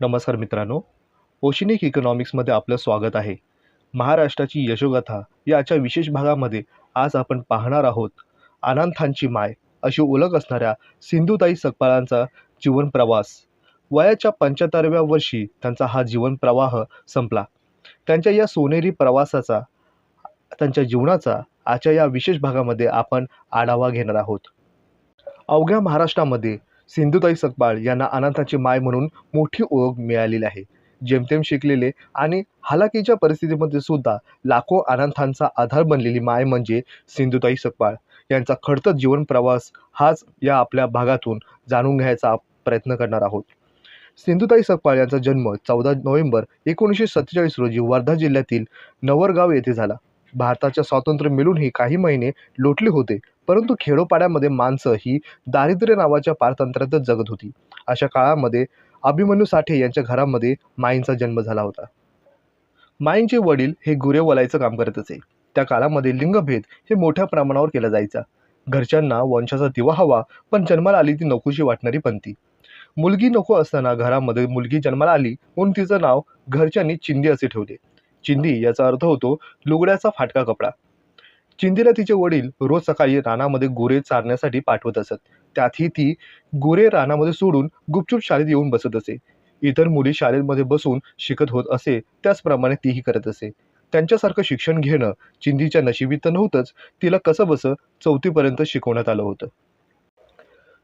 नमस्कार मित्रांनो. ओशिनिक इकॉनॉमिक्समध्ये आपलं स्वागत आहे. महाराष्ट्राची यशोगाथा याच्या विशेष भागामध्ये आज आपण पाहणार आहोत. अनाथांची माय अशी ओळख असणाऱ्या सिंधुताई सकपाळांचा जीवन प्रवास. वयाच्या पंच्याहत्तराव्या वर्षी त्यांचा हा जीवन प्रवाह संपला. त्यांच्या या सोनेरी प्रवासाचा त्यांच्या जीवनाचा आजच्या या विशेष भागामध्ये आपण आढावा घेणार आहोत. अवघ्या महाराष्ट्रामध्ये सिंधुताई सकपाळ यांना अनाथाची माय म्हणून मोठी ओळख मिळालेली आहे. जेमतेम शिकलेले आणि हालाकीच्या परिस्थितीमध्ये सुद्धा लाखो अनाथांचा आधार बनलेली माय म्हणजे सिंधुताई सकपाळ यांचा खडतर जीवन प्रवास हाच या आपल्या भागातून जाणून घ्यायचा प्रयत्न करणार आहोत. सिंधुताई सकपाळ यांचा जन्म चौदा नोव्हेंबर एकोणीसशे सत्तेचाळीस रोजी वर्धा जिल्ह्यातील नवरगाव येथे झाला. भारताच्या स्वातंत्र्य मिळूनही काही महिने लोटले होते परंतु खेडोपाड्यामध्ये माणसं ही दारिद्र्य नावाच्या पारतंत्र्यातच जगत होती. अशा काळामध्ये अभिमन्यू साठे यांच्या घरामध्ये माईंचा जन्म झाला होता. माईंचे वडील हे गुरे वलायचं काम करत असे. त्या काळामध्ये लिंगभेद हे मोठ्या प्रमाणावर केला जायचा. घरच्यांना वंशाचा दिवा हवा पण जन्माला आली ती नकोशी वाटणारी पंथी. मुलगी नको असताना घरामध्ये मुलगी जन्माला आली म्हणून तिचं नाव घरच्यांनी चिंदी असे ठेवले. चिंदी याचा अर्थ होतो लुगड्याचा फाटका कपडा. चिंदीला तिचे वडील रोज सकाळी रानामध्ये गुरे चारण्यासाठी पाठवत असत. त्यातही ती गुरे रानामध्ये सोडून गुपचूप शाळेत येऊन बसत असे. इतर मुली शाळेमध्ये बसून शिकत होत असे त्याचप्रमाणे तीही करत असे. त्यांच्यासारखं शिक्षण घेणं चिंदीच्या नशिबी तर नव्हतंच तिला कसं बसं चौथीपर्यंत शिकवण्यात आलं होतं.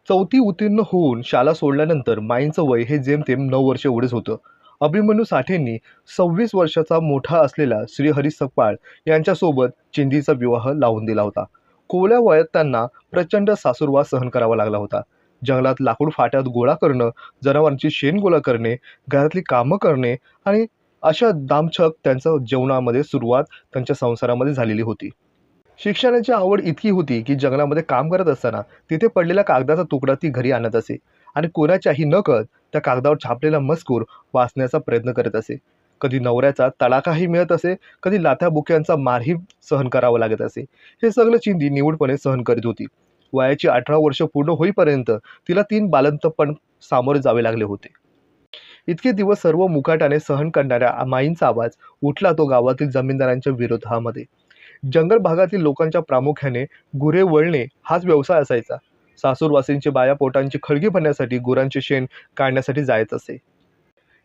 चौथी उत्तीर्ण होऊन शाळा सोडल्यानंतर माईंचं वय हे जेमतेम नऊ वर्ष एवढेच होतं. अभिमन्यू साठेंनी सव्वीस वर्षाचा मोठा असलेला श्रीहरी सकपाळ यांच्यासोबत चिंदीचा विवाह लावून दिला होता. कोवल्या वयात त्यांना प्रचंड सासुरवास सहन करावा लागला होता. जंगलात लाकूड फाट्यात गोळा करणं जनावरांची शेण गोळा करणे घरातली कामं करणे आणि अशा दामछक त्यांच्या जेवणामध्ये सुरुवात त्यांच्या संसारामध्ये झालेली होती. शिक्षणाची आवड इतकी होती की जंगलामध्ये काम करत असताना तिथे पडलेला कागदाचा तुकडा ती घरी आणत असे. आणि कोणाच्याही न कळत त्या कागदावर छापलेला मजकूर वाचण्याचा प्रयत्न करत असे. कधी नवऱ्याचा तडाखाही मिळत असे कधी लाथ्या बुक्यांचा मारही सहन करावा लागत असे. हे सगळं चिंदी निवडपणे सहन करीत होती. वयाची अठरा वर्ष पूर्ण होईपर्यंत तिला तीन बालंतपण सामोरे जावे लागले होते. इतके दिवस सर्व मुकाटाने सहन करणाऱ्या माईंचा आवाज उठला तो गावातील जमीनदारांच्या विरोधामध्ये. जंगल भागातील लोकांच्या प्रामुख्याने गुरे वळणे हाच व्यवसाय असायचा. सासूरवासींची बाया पोटांची खळगी भरण्यासाठी गुरांचे शेण काढण्यासाठी जायच असे.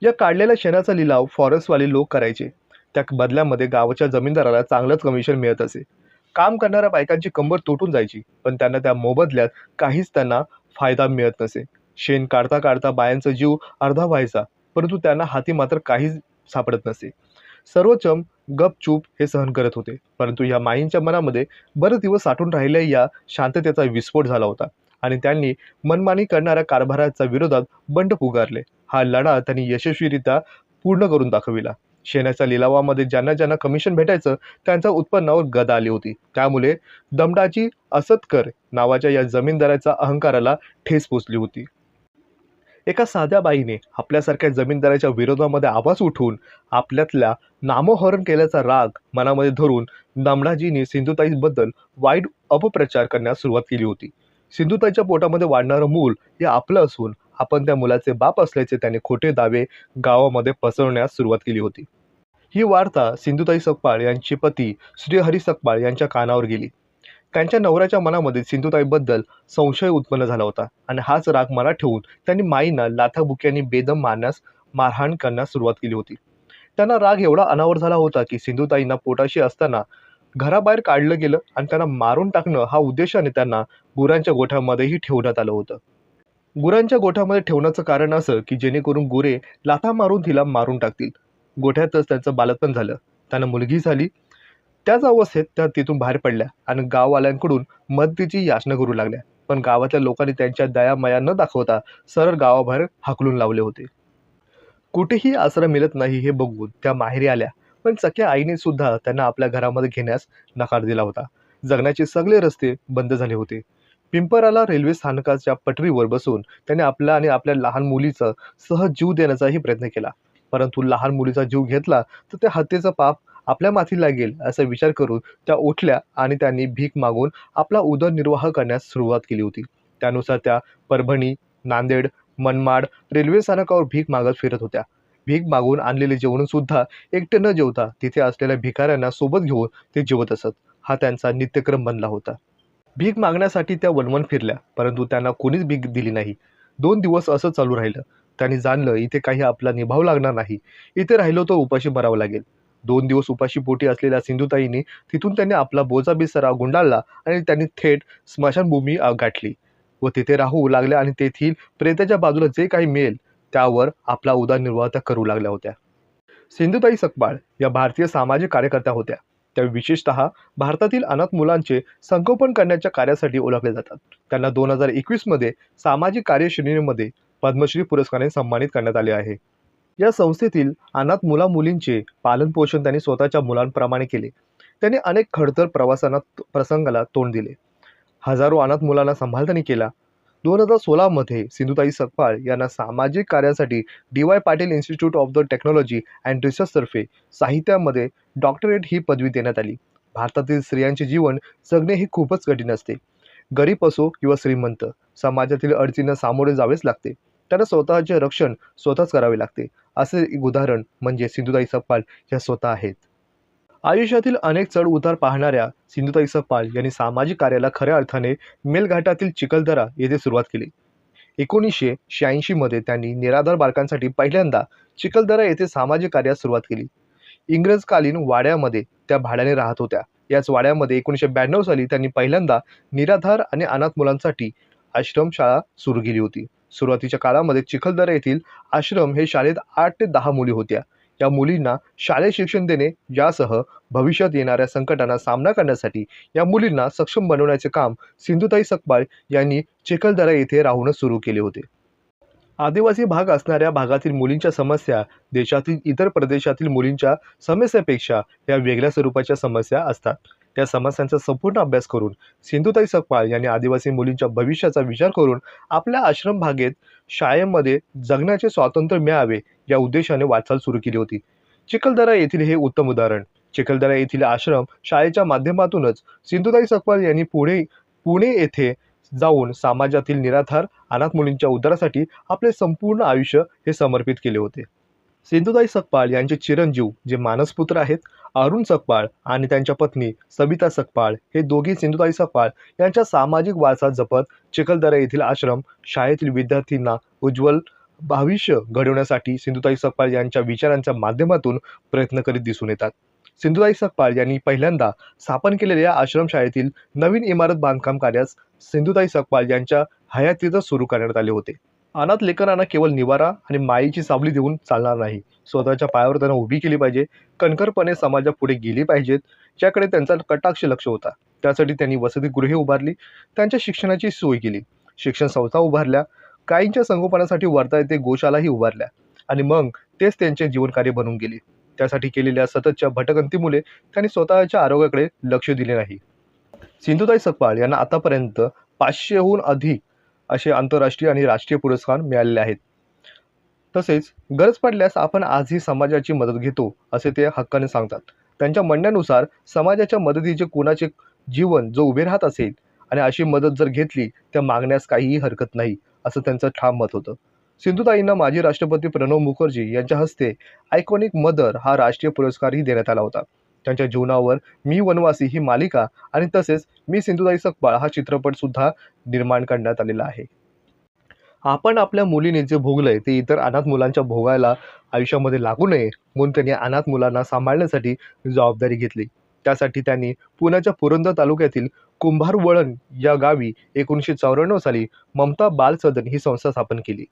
या काढलेल्या शेणाचा लिलाव फॉरेस्टवाले लोक करायचे. त्या बदल्यामध्ये गावाच्या जमीनदाराला चांगलंच कमिशन मिळत असे. काम करणाऱ्या बायकांची कंबर तुटून जायची पण त्यांना त्या मोबदल्यात काहीच त्यांना फायदा मिळत नसे. शेण काढता काढता बायांचा जीव अर्धा व्हायचा परंतु त्यांना हाती मात्र काहीच सापडत नसे. सर्वचम गपचूप हे सहन करत होते. परंतु या माईंच्या मनामध्ये बरेच दिवस साठून राहिल्या या शांततेचा विस्फोट झाला होता आणि त्यांनी मनमानी करणाऱ्या कारभाराच्या विरोधात बंड पुकारले. हा लढा त्यांनी यशस्वीरित्या पूर्ण करून दाखविला. शेणाच्या लिलावामध्ये ज्यांना ज्यांना कमिशन भेटायचं त्यांच्या उत्पन्नावर गदा आली होती. त्यामुळे दमडाची असतकर नावाच्या या जमीनदाराच्या अहंकाराला ठेस पोचली होती. एका साध्या बाईने आपल्यासारख्या जमीनदाराच्या विरोधामध्ये आवाज उठवून आपल्यातल्या नामोहरण केल्याचा राग मनामध्ये धरून दमडाजीने सिंधुताईबद्दल वाईट अपप्रचार करण्यास सुरुवात केली होती. सिंधुताईच्या पोटामध्ये वाढणारं मूल हे आपलं असून आपण त्या मुलाचे बाप असल्याचे त्याने खोटे दावे गावामध्ये पसरवण्यास सुरुवात केली होती. ही वार्ता सिंधुताई सकपाळ यांचे पती श्रीहरी सकपाळ यांच्या कानावर गेली. त्यांच्या नवऱ्याच्या मनामध्ये सिंधुताईबद्दल संशय उत्पन्न झाला होता. आणि हाच राग मनात ठेवून त्यांनी माईंना लाथाबुक्यांनी बेदम मारण्यास मारहाण करण्यास सुरुवात केली होती. त्यांना राग एवढा अनावर झाला होता की सिंधुताईंना पोटाशी असताना घराबाहेर काढलं गेलं आणि त्यांना मारून टाकणं हा उद्देशाने त्यांना गुरांच्या गोठ्यामध्येही ठेवण्यात आलं होतं. गुरांच्या गोठ्यामध्ये ठेवण्याचं कारण असं की जेणेकरून गुरे लाथा मारून तिला मारून टाकतील. गोठ्यातच त्यांचं बालपण झालं. त्यांना मुलगी झाली. त्याच अवस्थेत त्या तिथून बाहेर पडल्या आणि गाववाल्यांकडून मदतीची याचना करू लागल्या. पण गावातल्या लोकांनी त्यांच्या दयामया न दाखवता सरळ गावाबाहेर हाकलून लावले होते. कुठेही आसरा मिळत नाही हे बघून त्या माहेरी आल्या. पण सख्या आईने सुद्धा त्यांना आपल्या घरामध्ये घेण्यास नकार दिला होता. जगण्याचे सगळे रस्ते बंद झाले होते. पिंपराला रेल्वे स्थानकाच्या पटरीवर बसून त्याने आपल्या आणि आपल्या लहान मुलीचा सहज जीव देण्याचाही प्रयत्न केला. परंतु लहान मुलीचा जीव घेतला तर त्या हत्येचा पाप आपल्या माथी लागेल असा विचार करून त्या उठल्या आणि त्यांनी भीक मागून आपला उदरनिर्वाह करण्यास सुरुवात केली होती. त्यानुसार त्या परभणी नांदेड मनमाड रेल्वे स्थानकावर भीक मागत फिरत होत्या. भीक मागून आणलेले जेवण सुद्धा एकटे न जेवता तिथे असलेल्या भिकाऱ्यांना सोबत घेऊन ते जेवत असत. हा त्यांचा नित्यक्रम बनला होता. भीक मागण्यासाठी त्या वनवन फिरल्या परंतु त्यांना कोणीच भीक दिली नाही. दोन दिवस असं चालू राहिलं. त्यांनी जाणलं इथे काही आपला निभाव लागणार नाही. इथे राहिलो तर उपाशी मरावं लागेल. दोन दिवस उपाशी पोटी असलेल्या सिंधुताईंनी तिथून त्यांनी आपला बोजा बिसरा गुंडाळला आणि त्यांनी थेट स्मशानभूमी गाठली. व तिथे राहू लागल्या आणि तेथील प्रेताच्या बाजूला जे काही मिळेल त्यावर आपला उदरनिर्वाह त्या करू लागल्या होत्या. सिंधुताई सकपाळ या भारतीय सामाजिक कार्यकर्त्या होत्या. त्या विशेषतः भारतातील अनाथ मुलांचे संगोपन करण्याच्या कार्यासाठी ओळखले जातात. त्यांना दोन हजार एकवीसमध्ये सामाजिक कार्य श्रेणीमध्ये पद्मश्री पुरस्काराने सन्मानित करण्यात आले आहे. या संस्थेतील अनाथ मुला मुलींचे पालनपोषण त्यांनी स्वतःच्या मुलांप्रमाणे केले. त्यांनी अनेक खडतर प्रवासांना प्रसंगाला तोंड दिले. हजारो अनाथ मुलांना सांभाळताना केला. दोन हजार सोळामध्ये सिंधुताई सकपाळ यांना सामाजिक कार्यासाठी D Y Patil institute of the technology and रिसर्चतर्फे साहित्यामध्ये डॉक्टरेट ही पदवी देण्यात आली. भारतातील स्त्रियांचे जीवन जगणे हे खूपच कठीण असते. गरीब असो किंवा श्रीमंत समाजातील अडचणींना सामोरे जावेच लागते. त्यांना स्वतःचे रक्षण स्वतःच करावे लागते. असे एक उदाहरण म्हणजे सिंधुताई सकपाळ ह्या स्वतः आहेत. आयुष्यातील अनेक चढ उतार पाहणाऱ्या सिंधुताई सकपाळ यांनी सामाजिक कार्याला खऱ्या अर्थाने मेलघाटातील चिखलदरा येथे सुरुवात केली. एकोणीसशे शहाऐंशीमध्ये त्यांनी निराधार बालकांसाठी पहिल्यांदा चिखलदरा येथे सामाजिक कार्यास सुरुवात केली. इंग्रजकालीन वाड्यामध्ये त्या भाड्याने राहत होत्या. याच वाड्यामध्ये एकोणीसशे ब्याण्णव साली त्यांनी पहिल्यांदा निराधार आणि अनाथ मुलांसाठी आश्रमशाळा सुरू केली होती. सुरुवातीच्या काळामध्ये चिखलदरा येथील आश्रम हे शाळेत आठ ते दहा मुली होत्या. या मुलींना शालेय शिक्षण देणे यासह भविष्यात येणाऱ्या संकटांना सामना करण्यासाठी या मुलींना सक्षम बनवण्याचे काम सिंधुताई सकपाळ यांनी चिखलदरा येथे राहूनच सुरू केले होते. आदिवासी भाग असणाऱ्या भागातील मुलींच्या समस्या देशातील इतर प्रदेशातील मुलींच्या समस्यापेक्षा या वेगळ्या स्वरूपाच्या समस्या असतात. त्या समस्यांचा संपूर्ण अभ्यास करून सिंधुताई सकपाळ यांनी आदिवासी मुलींच्या भविष्याचा विचार करून आपल्या आश्रम भागेत शाळेमध्ये जगण्याचे स्वातंत्र्य मिळावे या उद्देशाने वाटचाल सुरू केली होती. चिखलदरा येथील हे उत्तम उदाहरण. चिखलदरा येथील आश्रम शाळेच्या माध्यमातूनच सिंधुताई सकपाळ यांनी पुणे पुणे येथे जाऊन समाजातील निराधार अनाथ मुलींच्या उद्धारासाठी आपले संपूर्ण आयुष्य हे समर्पित केले होते. सिंधुताई सकपाळ यांचे चिरंजीव जे मानसपुत्र आहेत अरुण सकपाळ आणि त्यांच्या पत्नी सबिता सकपाळ हे दोघी सिंधुताई सकपाळ यांच्या सामाजिक वारसा जपत चिखलदरा येथील आश्रम शाळेतील विद्यार्थ्यांना उज्ज्वल भविष्य घडवण्यासाठी सिंधुताई सकपाळ यांच्या विचारांच्या माध्यमातून प्रयत्न करीत दिसून येतात. सिंधुताई सकपाळ यांनी पहिल्यांदा स्थापन केलेल्या आश्रमशाळेतील नवीन इमारत बांधकाम कार्यास सिंधुताई सकपाळ यांच्या हयातीतच सुरू करण्यात आले होते. अनाथ लेकरांना केवळ निवारा आणि मायेची सावली देऊन चालणार नाही. स्वतःच्या पायावर त्यांना उभी केली पाहिजे. कणखरपणे समाजा पुढे गेली पाहिजेत ज्याकडे त्यांचा कटाक्ष लक्ष होता. त्यासाठी त्यांनी वसतिगृहे उभारली त्यांच्या शिक्षणाची सोय केली. शिक्षण संस्था उभारल्या गायींच्या संगोपनासाठी वर्धा येथे गोशालाही उभारल्या आणि मग तेच त्यांचे जीवनकार्य बनून गेले. त्यासाठी केलेल्या सततच्या भटकंतीमुळे त्यांनी स्वतःच्या आरोग्याकडे लक्ष दिले नाही. सिंधुताई सकपाळ यांना आतापर्यंत पाचशेहून अधिक असे आंतरराष्ट्रीय आणि राष्ट्रीय पुरस्कार मिळालेले आहेत. तसेच गरज पडल्यास आपण आजही समाजाची मदत घेतो असे ते हक्काने सांगतात. त्यांच्या म्हणण्यानुसार समाजाच्या मदतीचे कोणाचे जीवन जो उभे राहत असेल आणि अशी मदत जर घेतली तर मागण्यास काहीही हरकत नाही असं त्यांचं ठाम मत होतं. सिंधुताईंना माजी राष्ट्रपती प्रणव मुखर्जी यांच्या हस्ते आयकॉनिक मदर हा राष्ट्रीय पुरस्कारही देण्यात आला होता. त्यांच्या जीवनावर मी वनवासी ही मालिका आणि तसेच मी सिंधुताई सकपाळ हा चित्रपट सुद्धा निर्माण करण्यात आलेला आहे. आपण आपल्या मुलीने जे भोगलंय ते इतर अनाथ मुलांच्या भोगायला आयुष्यामध्ये लागू नये म्हणून त्यांनी अनाथ मुलांना सांभाळण्यासाठी जबाबदारी घेतली. त्यासाठी त्यांनी पुण्याच्या पुरंदर तालुक्यातील कुंभारवळण या गावी एकोणीसशे चौऱ्याण्णव साली ममता बाल सदन ही संस्था स्थापन केली.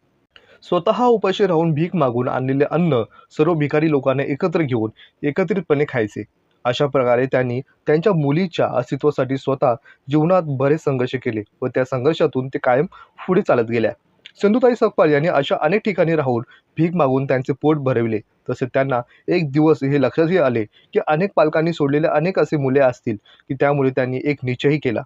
स्वतः उपाशी राहून भीक मागून आणलेले अन्न सर्व भिकारी लोकांना एकत्र घेऊन एकत्रितपणे खायचे. अशा प्रकारे त्यांनी त्यांच्या मुलीच्या अस्तित्वासाठी स्वतः जीवनात बरेच संघर्ष केले व त्या संघर्षातून ते कायम पुढे चालत गेल्या. सिंधुताई सकपाल यांनी अशा अनेक ठिकाणी राहून भीक मागून त्यांचे पोट भरविले. तसेच त्यांना एक दिवस हे लक्षातही आले की अनेक पालकांनी सोडलेले अनेक असे मुले असतील की त्यामुळे त्यांनी एक निश्चयही केला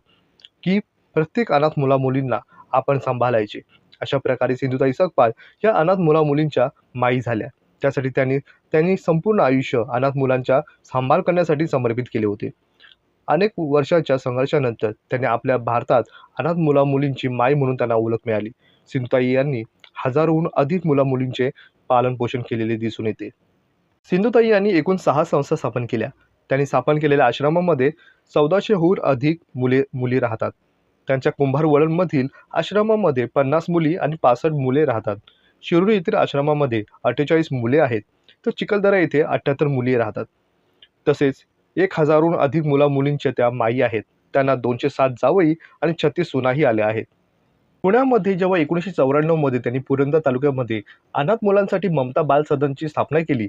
की प्रत्येक अनाथ मुला मुलींना आपण सांभाळायचे. अशा प्रकारे सिंधुताई सकपाल या अनाथ मुला मुलींच्या माई झाल्या त्यासाठी त्यांनी त्यांनी संपूर्ण आयुष्य अनाथ मुलांच्या सांभाळ करण्यासाठी समर्पित केले होते अनेक वर्षाच्या संघर्षानंतर त्यांनी आपल्या भारतात अनाथ मुला मुलींची माई म्हणून त्यांना ओळख मिळाली सिंधुताई यांनी हजारोहून अधिक मुला-मुलींचे पालन-पोषण केलेले दिसून येते. सिंधुताई यांनी एकूण सहा संस्था स्थापन केल्या. त्यांनी स्थापन केलेल्या आश्रमामध्ये चौदाशेहून अधिक मुले-मुली राहतात. त्यांच्या कुंभारवळणमधील आश्रमामध्ये पन्नास मुली आणि पासष्ट मुले राहतात. शिरूर येथील आश्रमामध्ये अठ्ठेचाळीस मुले आहेत, तर चिखलदरा येथे अठ्ठ्याहत्तर मुली राहतात. तसेच एक हजारहून अधिक मुला-मुलींच्या त्या माई आहेत. त्यांना दोनशे सात जावई आणि छत्तीस सुनाही आल्या आहेत. पुण्यामध्ये जेव्हा एकोणीसशे चौऱ्याण्णवमध्ये त्यांनी पुरंदर तालुक्यामध्ये अनाथ मुलांसाठी ममता बाल सदनची स्थापना केली,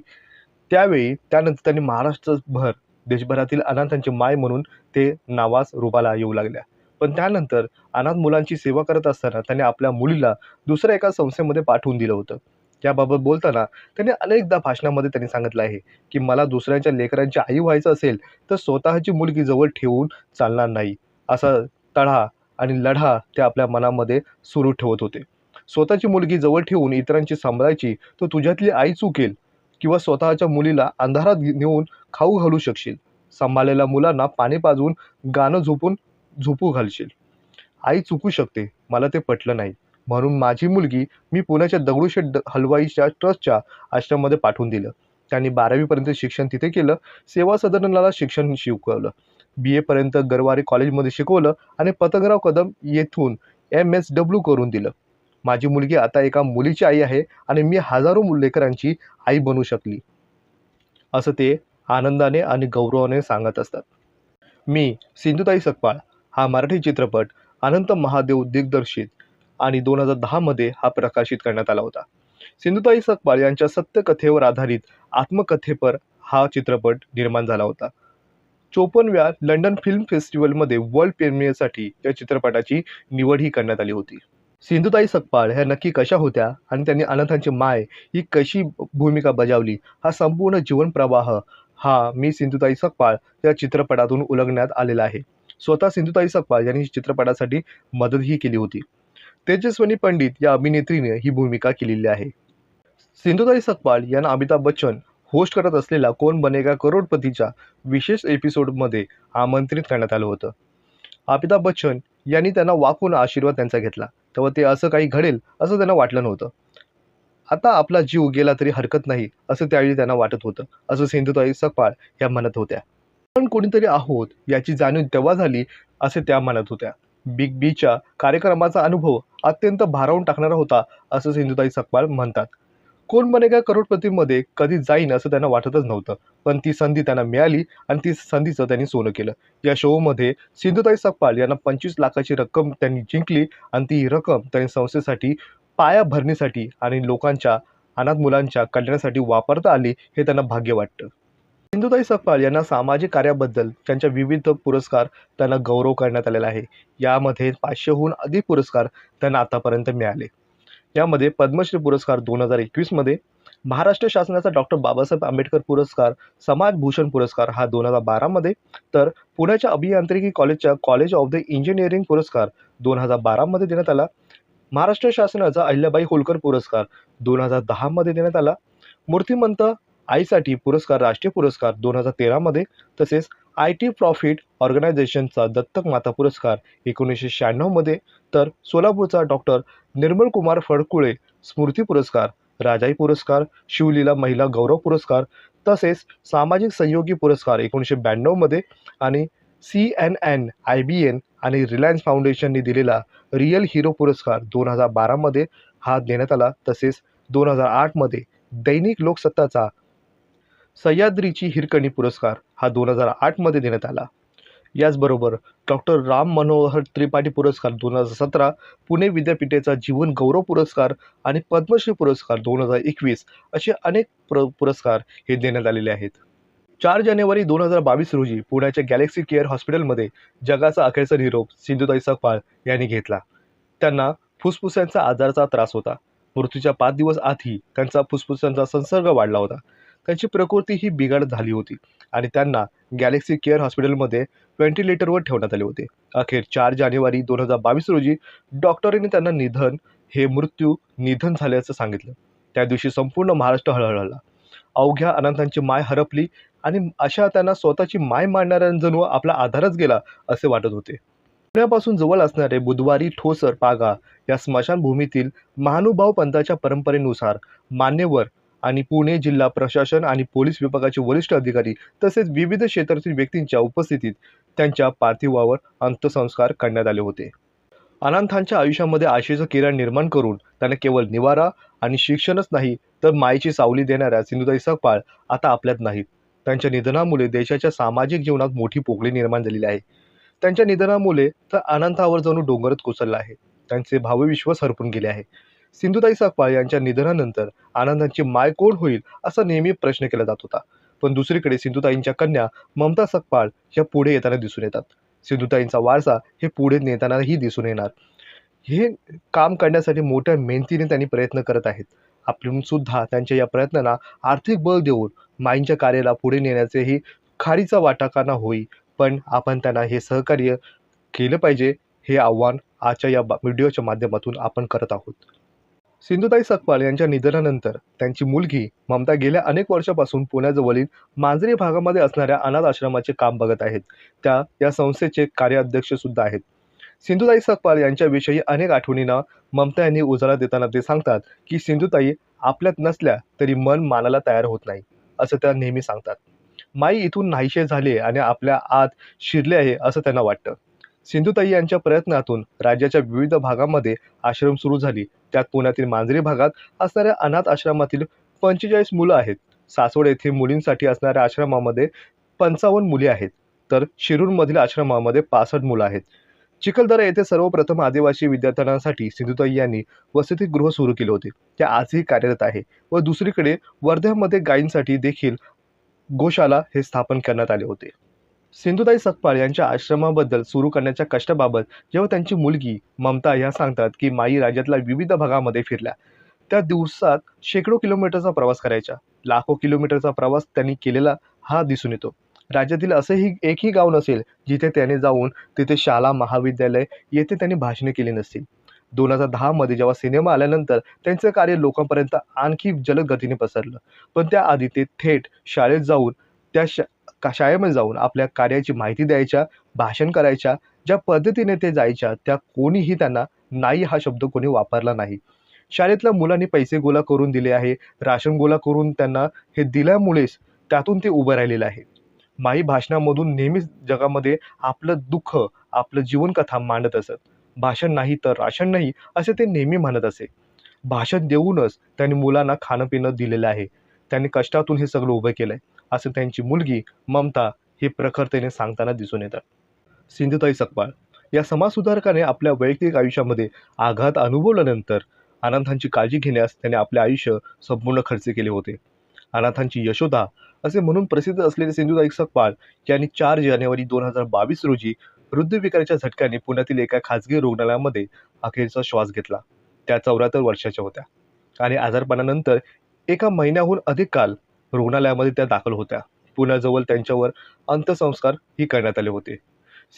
त्यावेळी त्यानंतर त्यांनी महाराष्ट्रभर देशभरातील अनाथांची माय म्हणून ते नावास रूपाला येऊ लागल्या. पण त्यानंतर अनाथ मुलांची सेवा करत असताना त्यांनी आपल्या मुलीला दुसऱ्या एका संस्थेमध्ये पाठवून दिलं होतं. याबाबत बोलताना त्यांनी अनेकदा भाषणामध्ये त्यांनी सांगितलं आहे, की मला दुसऱ्यांच्या लेकरांची आई व्हायचं असेल तर स्वतःची मुलगी जवळ ठेवून चालणार नाही. असा तढा आणि लढा ते आपल्या मनामध्ये सुरू ठेवत होते. स्वतःची मुलगी जवळ ठेवून इतरांची सांभाळायची तर तुझ्यातली आई चुकेल किंवा स्वतःच्या मुलीला अंधारात नेऊन खाऊ घालू शकशील. सांभाळलेल्या मुलांना पाणी पाजवून गाणं झोपून झोपू घालशील. आई चुकू शकते. मला ते पटलं नाही. म्हणून माझी मुलगी मी पुण्याच्या दगडूशेठ हलवाईच्या ट्रस्टच्या आश्रममध्ये पाठवून दिलं. त्यांनी बारावीपर्यंत शिक्षण तिथे केलं. सेवा सदनाला शिक्षण शिकवलं. बी एपर्यंत गरवारे कॉलेजमध्ये शिकवलं आणि पतंगराव कदम येथून एम एस डब्ल्यू करून दिलं. माझी मुलगी आता एका मुलीची आई आहे आणि मी हजारो लेकरांची आई बनू शकली. असं ते आनंदाने आणि गौरवाने सांगत असतात. मी सिंधुताई सकपाळ हा मराठी चित्रपट अनंत महादेव दिग्दर्शित आणि दोन हजार दहामध्ये हा प्रकाशित करण्यात आला होता. सिंधुताई सकपाळ यांच्या सत्यकथेवर आधारित आत्मकथेपर हा चित्रपट निर्माण झाला होता. चोपनव्या लंडन फिल्म फेस्टिवलमध्ये वर्ल्ड प्रीमियरसाठी या चित्रपटाची निवडही करण्यात आली होती. सिंधुताई सकपाळ ह्या नक्की कशा होत्या आणि त्यांनी अनाथांची माय ही कशी भूमिका बजावली हा संपूर्ण जीवनप्रवाह हा मी सिंधुताई सकपाळ या चित्रपटातून उलगण्यात आलेला आहे. स्वतः सिंधुताई सकपाळ यांनी चित्रपटासाठी मदतही केली होती. तेजस्विनी पंडित या अभिनेत्रीने ही भूमिका केलेली आहे. सिंधुताई सकपाळ यांना अमिताभ बच्चन होस्ट करत असलेला कोण बनेगा करोडपतीच्या विशेष एपिसोडमध्ये आमंत्रित करण्यात आलं होतं. अमिताभ बच्चन यांनी त्यांना वाकून आशीर्वाद त्यांचा घेतला. तेव्हा ते असं काही घडेल असं त्यांना वाटलं नव्हतं. आता आपला जीव गेला तरी हरकत नाही असं त्यावेळी त्यांना वाटत होतं, असं सिंधुताई सकपाळ या म्हणत होत्या. आपण कोणीतरी आहोत याची जाणीव तेव्हा झाली असे त्या म्हणत होत्या. बिग बीच्या कार्यक्रमाचा अनुभव अत्यंत भारावून टाकणारा होता असं सिंधुताई सकपाळ म्हणतात. कोण बनेगा करोडपतीमध्ये कधी जाईन असं त्यांना वाटतच नव्हतं. पण ती संधी त्यांना मिळाली आणि ती संधीचं त्यांनी सोनं केलं. या शोमध्ये सिंधुताई सकपाळ यांना पंचवीस लाखाची रक्कम त्यांनी जिंकली आणि ती रक्कम त्यांनी संस्थेसाठी पाया भरणीसाठी आणि लोकांच्या अनाथ मुलांच्या कल्याणासाठी वापरता आली हे त्यांना भाग्य वाटतं. सिंधुताई सकपाळ यांना सामाजिक कार्याबद्दल त्यांच्या विविध पुरस्कार त्यांना गौरव करण्यात आलेला आहे. यामध्ये पाचशेहून अधिक पुरस्कार त्यांना आतापर्यंत मिळाले. यामध्ये पद्मश्री पुरस्कार दोन हजार एकवीसमध्ये, महाराष्ट्र शासनाचा डॉक्टर बाबासाहेब आंबेडकर पुरस्कार, समाजभूषण पुरस्कार हा दोन हजार बारामध्ये, तर पुण्याच्या अभियांत्रिकी कॉलेजच्या कॉलेज ऑफ द इंजिनिअरिंग पुरस्कार दोन हजार बारामध्ये देण्यात आला. महाराष्ट्र शासनाचा अहिल्याबाई होलकर पुरस्कार दोन हजार दहामध्ये देण्यात आला. मूर्तिमंत आईसाठी पुरस्कार राष्ट्रीय पुरस्कार दोन हजार तेरामध्ये तसेच आय टी प्रॉफिट ऑर्गनायझेशनचा दत्तक माता पुरस्कार एकोणीसशे शहाण्णवमध्ये तर सोलापूरचा डॉक्टर निर्मलकुमार फडकुळे स्मृती पुरस्कार, राजाई पुरस्कार, शिवलीला महिला गौरव पुरस्कार तसेच सामाजिक सहयोगी पुरस्कार एकोणीसशे ब्याण्णवमध्ये आणि C N N I B N आणि रिलायन्स फाउंडेशनने दिलेला रिअल हिरो पुरस्कार दोन हजार बारामध्ये हा देण्यात आला. तसेच दोन हजार आठमध्ये दैनिक लोकसत्ताचा सह्याद्रीची हिरकणी पुरस्कार हा दोन हजार आठमध्ये देण्यात आला. याचबरोबर डॉक्टर राम मनोहर त्रिपाठी पुरस्कार दोन हजार सतरा, पुणे विद्यापीठाचा जीवन गौरव पुरस्कार आणि पद्मश्री पुरस्कार दोन हजार एकवीस असे अनेक पुरस्कार हे देण्यात आलेले आहेत. चार जानेवारी दोन हजार बावीस रोजी पुण्याच्या गॅलेक्सी केअर हॉस्पिटलमध्ये जगाचा अखेरचा निरोप सिंधुताई सकपाळ यांनी घेतला. त्यांना फुफ्फुसांच्या आजाराचा त्रास होता. मृत्यूच्या पाच दिवस आधी त्यांचा फुफ्फुसांचा संसर्ग वाढला होता. त्यांची प्रकृती ही बिघाड झाली होती आणि त्यांना गॅलेक्सी केअर हॉस्पिटलमध्ये व्हेंटिलेटरवर ठेवण्यात आले होते. अखेर चार जानेवारी दोन हजार बावीस रोजी डॉक्टरांनी त्यांना निधन हे मृत्यू निधन झाल्याचं सांगितलं. त्या दिवशी संपूर्ण महाराष्ट्र हळहळला. अवघ्या अनंतांची माय हरपली आणि अशा त्यांना स्वतःची माय मांडणाऱ्यांजणू आपला आधारच गेला असे वाटत होते. पुण्यापासून जवळ असणारे बुधवारी ठोसर पागा या स्मशानभूमीतील महानुभाव पंथाच्या परंपरेनुसार मान्यवर आणि पुणे जिल्हा प्रशासन आणि पोलीस विभागाचे वरिष्ठ अधिकारी तसेच विविध क्षेत्रातील व्यक्तींच्या उपस्थितीत त्यांच्या पार्थिवावर अंत्यसंस्कार करण्यात आले होते. अनाथांच्या आयुष्यामध्ये आशेचं किरण निर्माण करून त्यांना केवळ निवारा आणि शिक्षणच नाही तर मायेची सावली देणाऱ्या सिंधुताई सकपाळ आता आपल्यात नाहीत. त्यांच्या निधनामुळे देशाच्या सामाजिक जीवनात मोठी पोकळी निर्माण झालेली आहे. त्यांच्या निधनामुळे तर अनंतावर जणू डोंगरच कोसळला आहे. त्यांचे भावविश्वास हरपून गेले आहे. सिंधुताई सकपाळ यांच्या निधनानंतर आनंदांची माय कोण होईल असा नेहमी प्रश्न केला जात होता. पण दुसरीकडे सिंधुताईंच्या कन्या ममता सकपाळ या पुढे येताना दिसून येतात. सिंधुताईंचा वारसा हे पुढे नेतानाही दिसून येणार. हे काम करण्यासाठी मोठ्या मेहनतीने त्यांनी प्रयत्न करत आहेत. आपण सुद्धा त्यांच्या या प्रयत्नांना आर्थिक बळ देऊन माईंच्या कार्याला पुढे नेण्याचेही खारीचा वाटा का ना होई. पण आपण त्यांना हे सहकार्य केलं पाहिजे हे आव्हान आजच्या या बा- व्हिडिओच्या माध्यमातून आपण करत आहोत. सिंधुताई सकपाळ यांच्या निधनानंतर त्यांची मुलगी ममता गेल्या अनेक वर्षापासून पुण्याजवळील मांजरी भागामध्ये असणाऱ्या अनाथ आश्रमाचे काम बघत आहेत. त्या या संस्थेचे कार्याध्यक्ष सुद्धा आहेत. सिंधुताई सकपाळ यांच्याविषयी अनेक आठवणींना ममता यांनी उजाळा देताना ते सांगतात की सिंधुताई आपल्यात नसल्या तरी मन मानायला तयार होत नाही असं त्या नेहमी सांगतात. माई इथून नाहीशे झाले आणि आपल्या आत शिरले आहे असं त्यांना वाटतं. सिंधुताई यांच्या प्रयत्नातून राज्याच्या विविध भागामध्ये आश्रम सुरू झाली. त्यात पुण्यातील मांजरी भागात असणाऱ्या अनाथ आश्रमातील पंचेचाळीस मुलं आहेत. सासवड येथे मुलींसाठी असणाऱ्या आश्रमामध्ये पंचावन्न मुली आहेत. तर शिरूरमधील आश्रमामध्ये पासष्ट मुलं आहेत. चिखलदरा येथे सर्वप्रथम आदिवासी विद्यार्थ्यांसाठी सिंधुताई यांनी वसतिगृह सुरू केले होते. ते आजही कार्यरत आहे व दुसरीकडे वर्ध्यामध्ये गायींसाठी देखील गोशाला हे स्थापन करण्यात आले होते. सिंधुताई सकपाळ यांच्या आश्रमाबद्दल सुरू करण्याच्या कष्टाबाबत जेव्हा त्यांची मुलगी ममता ह्या सांगतात की माई राज्यातल्या विविध भागामध्ये फिरल्या त्या दिवसात शेकडो किलोमीटरचा प्रवास करायचा लाखो किलोमीटरचा प्रवास त्यांनी केलेला हा दिसून येतो. राज्यातील असंही एकही गाव नसेल जिथे त्याने जाऊन तिथे शाळा महाविद्यालय येथे त्यांनी भाषणे केली नसतील. दोन हजार दहामध्ये जेव्हा सिनेमा आल्यानंतर त्यांचं कार्य लोकांपर्यंत आणखी जलद गतीने पसरलं. पण त्याआधी ते थेट शाळेत जाऊन त्या शा शाळेमध्ये जाऊन आपल्या कार्याची माहिती द्यायच्या भाषण करायच्या ज्या पद्धतीने ते जायच्या त्या कोणीही त्यांना नाही हा शब्द कोणी वापरला नाही. शाळेतल्या मुलांनी पैसे गोळा करून दिले आहे राशन गोळा करून त्यांना हे दिल्यामुळेच त्यातून ते उभं राहिलेलं आहे. माई भाषणामधून नेहमीच जगामध्ये आपलं दुःख आपलं जीवनकथा मांडत असत. भाषण नाही तर राशन नाही असे ते नेहमी म्हणत असे. भाषण देऊनच त्यांनी मुलांना खाणं पिणं दिलेलं आहे. त्यांनी कष्टातून हे सगळं उभं केलं आहे असं त्यांची मुलगी ममता हे प्रखरतेने सांगताना दिसून येतात. सिंधुताई सकपाळ या समाजसुधारकाने आपल्या वैयक्तिक आयुष्यामध्ये आघात अनुभवल्यानंतर अनाथांची काळजी घेण्यास त्याने आपले आयुष्य संपूर्ण खर्च केले होते. अनाथांची यशोदा असे म्हणून प्रसिद्ध असलेले सिंधुताई सकपाळ यांनी चार जानेवारी दोन हजार बावीस रोजी हृदयविकाराच्या झटक्याने पुण्यातील एका खाजगी रुग्णालयामध्ये अखेरचा श्वास घेतला. त्या चौऱ्याहत्तर वर्षाच्या होत्या आणि आजारपणानंतर एका महिन्याहून अधिक काल रुग्णालयामध्ये त्या दाखल होत्या. पुण्याजवळ त्यांच्यावर अंत्यसंस्कार ही करण्यात आले होते.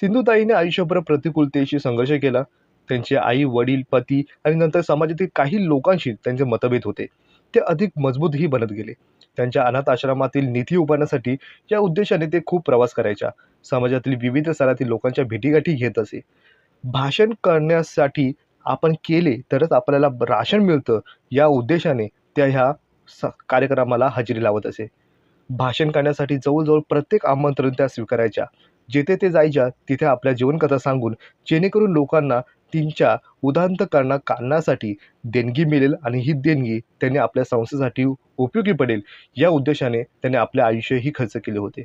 सिंधुताईने आयुष्यभर प्रतिकूलतेशी संघर्ष केला. त्यांचे आई वडील पती आणि नंतर समाजातील काही लोकांशी त्यांचे मतभेद होते. ते अधिक मजबूतही बनत गेले. त्यांच्या अनाथ आश्रमातील निधी उभारण्यासाठी या उद्देशाने ते खूप प्रवास करायच्या. समाजातील विविध स्तरातील लोकांच्या भेटीगाठी घेत असे. भाषण करण्यासाठी आपण केले तरच आपल्याला राशन मिळतं. या उद्देशाने त्या ह्या स कार्यक्रमाला हजेरी लावत असे. भाषण करण्यासाठी जवळजवळ प्रत्येक आमंत्रण त्या स्वीकारायच्या. जेथे ते जायच्या तिथे आपल्या जीवनकथा सांगून जेणेकरून लोकांना त्यांच्या उदांतकरणा कारणासाठी देणगी मिळेल आणि ही देणगी त्यांनी आपल्या संस्थेसाठी उपयोगी पडेल या उद्देशाने त्यांनी आपले आयुष्यही खर्च केले होते.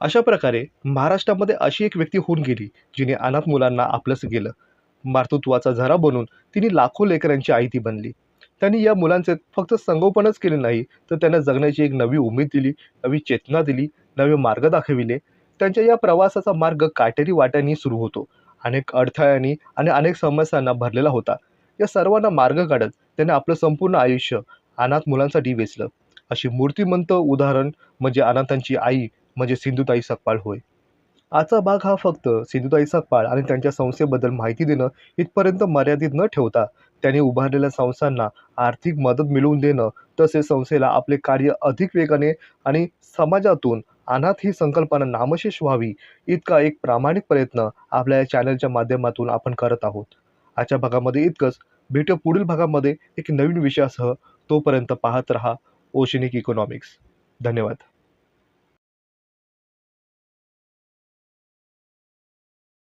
अशा प्रकारे महाराष्ट्रामध्ये अशी एक व्यक्ती होऊन गेली जिने अनाथ मुलांना आपलंच गेलं. मातृत्वाचा झरा बनून तिने लाखो लेकरांची आई ती बनली. त्यांनी या मुलांचे फक्त संगोपनच केले नाही तर त्यांना जगण्याची एक नवी उमेद दिली नवी चेतना दिली नवे मार्ग दाखविले. त्यांच्या या प्रवासाचा मार्ग काटेरी वाट्याने सुरू होतो. अनेक अडथळ्यांनी आणि अनेक समस्यांना भरलेला होता. या सर्वांना मार्ग काढत त्याने आपलं संपूर्ण आयुष्य अनाथ मुलांसाठी वेचलं. अशी मूर्तिमंत उदाहरण म्हणजे अनाथांची आई म्हणजे सिंधुताई सकपाळ होय. आजचा भाग हा फक्त सिंधुताई सकपाळ आणि त्यांच्या संस्थेबद्दल माहिती देणं इथपर्यंत मर्यादित न ठेवता त्यांनी उभारलेल्या संस्थांना आर्थिक मदत मिळवून देणं तसेच संस्थेला आपले कार्य अधिक वेगाने आणि समाजातून अनाथ ही संकल्पना नामशेष व्हावी इतका एक प्रामाणिक प्रयत्न आपल्या या चॅनलच्या माध्यमातून आपण करत आहोत. आजच्या भागामध्ये इतकंच. भेटू पुढील भागामध्ये एक नवीन विषयासह. तोपर्यंत पाहत रहा ओशनिक इकॉनॉमिक्स धन्यवाद.